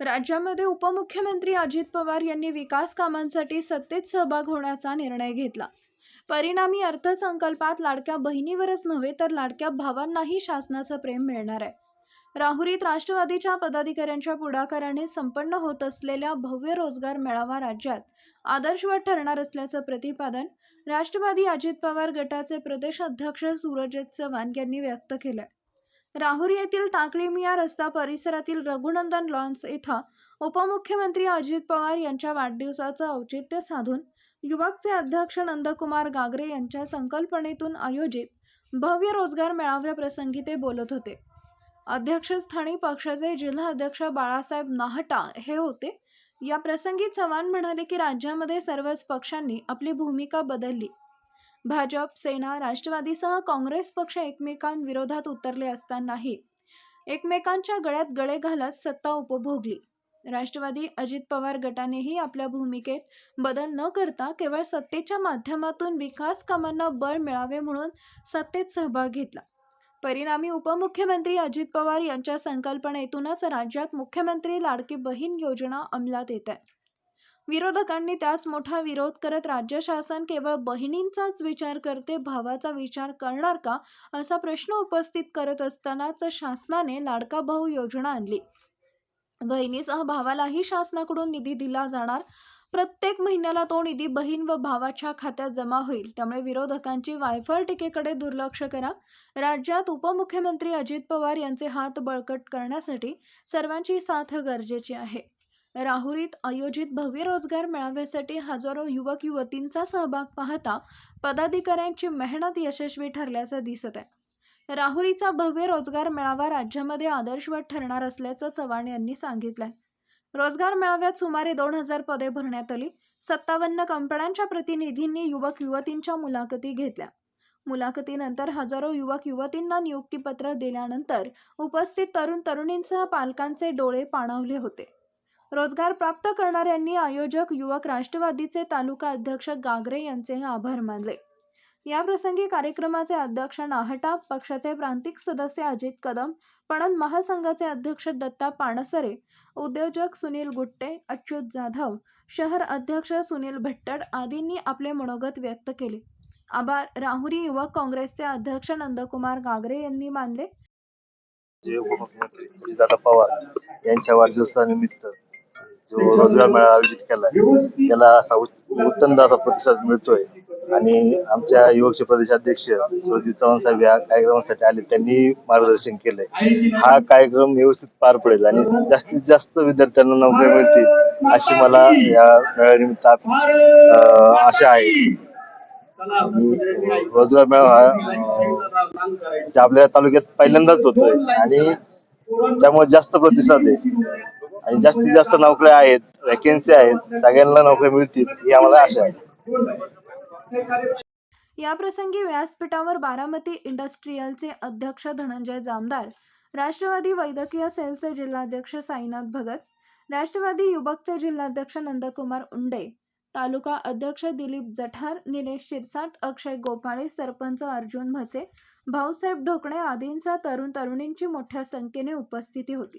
राज्यामध्ये उपमुख्यमंत्री अजित पवार यांनी विकास कामांसाठी सत्तेत सहभाग होण्याचा निर्णय घेतला. परिणामी अर्थसंकल्पात लाडक्या बहिणीवरच नव्हे तर लाडक्या भावांनाही शासनाचं प्रेम मिळणार आहे. राहुरीत राष्ट्रवादीच्या पदाधिकाऱ्यांच्या पुढाकाराने संपन्न होत असलेल्या भव्य रोजगार मेळावा राज्यात आदर्शवत ठरणार असल्याचं प्रतिपादन राष्ट्रवादी अजित पवार गटाचे प्रदेश अध्यक्ष सूरज चव्हाण यांनी व्यक्त केलंय. राहुरी येथील टाकळी मिया रस्ता परिसरातील रघुनंदन लॉन्स इथं उपमुख्यमंत्री अजित पवार यांच्या वाढदिवसाचं औचित्य साधून युवकचे अध्यक्ष नंदकुमार गागरे यांच्या संकल्पनेतून आयोजित भव्य रोजगार मेळाव्याप्रसंगी ते बोलत होते. अध्यक्षस्थानी पक्षाचे जिल्हा अध्यक्ष बाळासाहेब नाहटा हे होते. या प्रसंगी चव्हाण म्हणाले की राज्यामध्ये सर्वच पक्षांनी आपली भूमिका बदलली. भाजप सेना राष्ट्रवादीसह काँग्रेस पक्ष एकमेकांविरोधात उतरले असतानाही एकमेकांच्या गळ्यात गळे घालत सत्ता उपभोगली. राष्ट्रवादी अजित पवार गटानेही आपल्या भूमिकेत बदल न करता केवळ सत्तेच्या माध्यमातून विकास कामांना बळ मिळावे म्हणून सत्तेत सहभाग घेतला. परिणामी उपमुख्यमंत्री अजित पवार यांच्या संकल्पनेतूनच राज्यात मुख्यमंत्री लाडकी बहीण योजना अंमलात येत आहे. विरोधकांनी त्यास मोठा विरोध करत राज्य शासन केवळ बहिणींचाच विचार करते भावाचा विचार करणार का? असा प्रश्न उपस्थित करत असतानाच शासनाने लाडका भाऊ योजना आणली. बहिणीसह भावालाही शासनाकडून निधी दिला जाणार. प्रत्येक महिन्याला तो निधी बहीण व भावाच्या खात्यात जमा होईल. त्यामुळे विरोधकांची वायफळ टीकेकडे दुर्लक्ष करा. राज्यात उपमुख्यमंत्री अजित पवार यांचे हात बळकट करण्यासाठी सर्वांची साथ गरजेची आहे. राहुरीत आयोजित भव्य रोजगार मेळाव्यासाठी हजारो युवक युवतींचा सहभाग पाहता पदाधिकाऱ्यांची मेहनत यशस्वी ठरल्याचं दिसत आहे. राहुरीचा भव्य रोजगार मेळावा राज्यामध्ये आदर्शवत ठरणार असल्याचं चव्हाण यांनी सांगितलंय. रोजगार मेळाव्यात सुमारे दोन हजार पदे भरण्यात आली. सत्तावन्न कंपन्यांच्या प्रतिनिधींनी युवक युवतींच्या मुलाखती घेतल्या. मुलाखतीनंतर हजारो युवक युवतींना नियुक्तीपत्र दिल्यानंतर उपस्थित तरुण तरुणींसह पालकांचे डोळे पाणावले होते. रोजगार प्राप्त करणाऱ्यांनी आयोजक युवक राष्ट्रवादीचे तालुका अध्यक्ष गागरे यांचे आभार मानले. याप्रसंगी कार्यक्रमाचे अध्यक्ष नाहटा पक्षाचे प्रांतिक सदस्य अजित कदम पणन महासंघाचे अध्यक्ष दत्ता पाणसरे उद्योजक सुनील गुट्टे अच्युत जाधव शहर अध्यक्ष सुनील भट्टड आदींनी आपले मनोगत व्यक्त केले. आभार. राहुरी युवक काँग्रेसचे अध्यक्ष नंदकुमार गागरे यांनी मानले. जे उपमुख्यमंत्री पवार यांच्या वाढदिवसानिमित्त जो रोजगार मेळावा आयोजित केला त्याला असा उत्तम असा प्रतिसाद मिळतोय. आणि आमच्या युवकचे प्रदेशाध्यक्ष सुरजित चव्हाण साहेब या कार्यक्रमासाठी आले त्यांनी मार्गदर्शन केलंय. हा कार्यक्रम व्यवस्थित पार पडेल आणि जास्तीत जास्त विद्यार्थ्यांना नोकरी मिळतील अशी मला या मेळाव्यानिमित्त आशा आहे. रोजगार मेळावा हा, आपल्या तालुक्यात पहिल्यांदाच होतोय आणि त्यामुळे जास्त प्रतिसाद आहे. आणि जास्तीत जास्त नोकऱ्या आहेत वॅकेन्सी आहेत सगळ्यांना नोकऱ्या मिळतील ही आम्हाला आशा आहे. याप्रसंगी व्यासपीठावर बारामती इंडस्ट्रीयलचे अध्यक्ष धनंजय जामदार राष्ट्रवादी वैद्यकीय सेलचे जिल्हाध्यक्ष साईनाथ भगत राष्ट्रवादी युवकचे जिल्हाध्यक्ष नंदकुमार उंडे तालुका अध्यक्ष दिलीप जठार निलेश शिरसाट अक्षय गोपाळे सरपंच अर्जुन म्हसे भाऊसाहेब ढोकणे आदींचा तरुण तरुणींची मोठ्या संख्येने उपस्थिती होती.